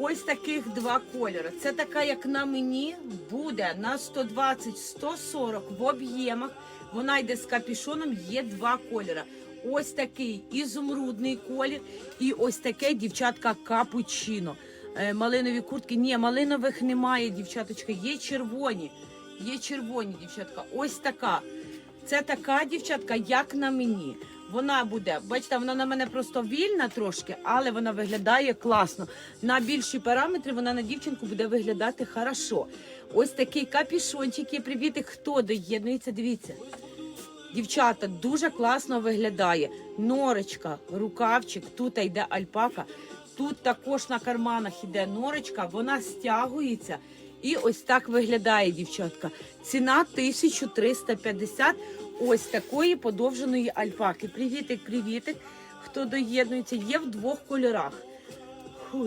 Ось таких два кольори. Це така, як на мені, буде на 120-140 в об'ємах. Вона йде з капюшоном, є два кольори. Ось такий ізумрудний колір, і ось таке дівчатка капучино. Е, Малинові куртки. Ні, малинових немає, дівчаточка. Є червоні. Є червоні, дівчатка. Ось така. Це така дівчатка, як на мені. Вона буде, бачите, вона на мене просто вільна трошки, але вона виглядає класно. На більші параметри вона на дівчинку буде виглядати хорошо. Ось такий капішончик є. Привіти, хто доєднується, дивіться. Дівчата дуже класно виглядає. Норочка, рукавчик, тут йде альпака. Тут також на карманах іде норочка, вона стягується. І ось так виглядає, дівчатка. Ціна 1350 ось такої подовженої альпаки. Привітик, привітик. Хто доєднується, є в двох кольорах. Фу,